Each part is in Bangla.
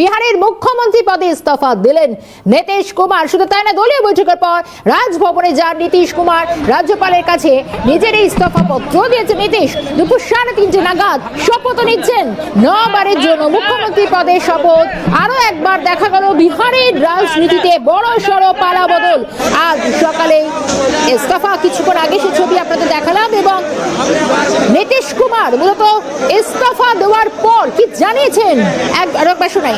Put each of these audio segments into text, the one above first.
বিহারের মুখ্যমন্ত্রী পদে ইস্তফা দিলেন নীতিশ কুমার। শুধু তাই না, দলীয় বৈঠকের পর রাজভবনে যান নীতিশ কুমার। রাজ্যপালের কাছে নিজের ইস্তফা পত্র দিয়েছে নীতিশ। দুপুর সাড়ে তিনটে নাগাদ শপথ নিচ্ছেন নবারের জন্য। মুখ্যমন্ত্রী পদে শপথ। আরও একবার দেখা গেল বিহারের রাজনীতিতে বড় সড় পালা বদল আজ সকালে ইস্তফা কিছুক্ষণ আগে সে ছবি আপনাদের দেখালাম এবং নীতিশ কুমার মূলত ইস্তফা দেওয়ার পর কি জানিয়েছেন? এক আর একবার শোনাই।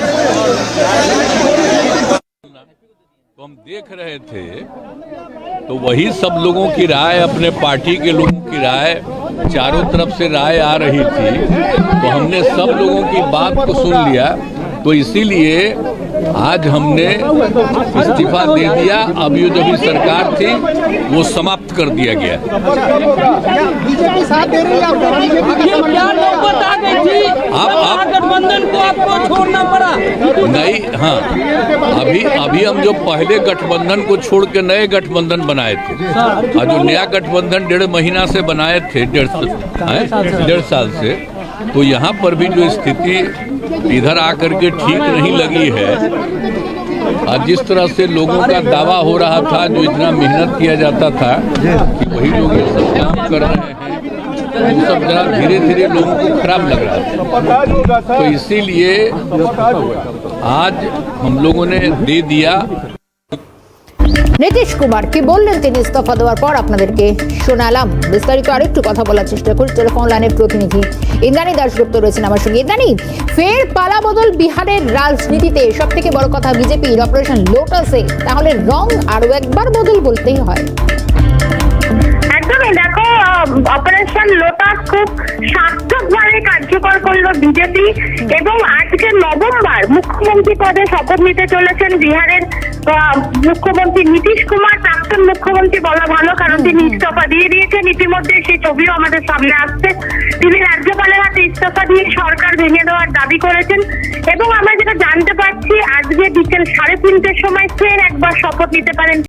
तो हम देख रहे थे तो वही सब लोगों की राय अपने पार्टी के लोगों की राय चारों तरफ़ से राय आ रही थी। तो हमने सब लोगों की बात को सुन लिया। तो इसीलिए आज हमने इस्तीफा दे दिया। अब ये जो भी सरकार थी वो समाप्त कर दिया गया। आपको छोड़ना पड़ा नहीं हाँ। अभी अभी हम जो पहले गठबंधन को छोड़ के नए गठबंधन बनाए थे। और जो नया गठबंधन डेढ़ महीना से बनाए थे, डेढ़ स- डेढ़ साल से तो यहाँ पर भी जो स्थिति इधर आकर के ठीक नहीं लगी है और जिस तरह से लोगों का दावा हो रहा था, जो इतना मेहनत किया जाता था, कि वही लोग ये सब काम कर रहे हैं। वो सब जरा धीरे धीरे लोगों को खराब लग रहा था तो इसीलिए आज हम लोगों ने दे दिया নীতিশ কুমার কি বললেন তিনি ইস্তফা দেওয়ার পর আপনাদেরকে শোনালাম বিস্তারিত আরেকটু কথা বলার চেষ্টা করি টেলিফোন লাইনের প্রতিনিধি ইন্দ্রাণী দাশগুপ্ত রয়েছেন আমার সঙ্গে ইন্দ্রাণী ফের পালা বদল বিহারের রাজনীতিতে সব থেকে বড় কথা বিজেপির অপারেশন লোটাসে তাহলে রং আরো একবার বদল বলতেই হয় একদমই দেখো অপারেশন লোটাস খুব সার্থকভাবে কার্যকর করল বিজেপি এবং আজকে নভেম্বর মুখ্যমন্ত্রী পদে শপথ নিতে চলেছেন বিহারের মুখ্যমন্ত্রী নীতিশ কুমার। প্রাক্তন মুখ্যমন্ত্রী বলা ভালো কারণ তিনি ইস্তফা দিয়ে দিয়েছেন। ইতিমধ্যে সেই ছবিও আমাদের সামনে আসছে। তিনি রাজ্যপালের হাতে ইস্তফা দিয়ে সরকার ভেঙে দেওয়ার দাবি করেছেন। এবং আমরা যেটা জানতে পারছি আজকে বিকেল সাড়ে তিনটের সময় ফের একবার শপথ নিতে পারেন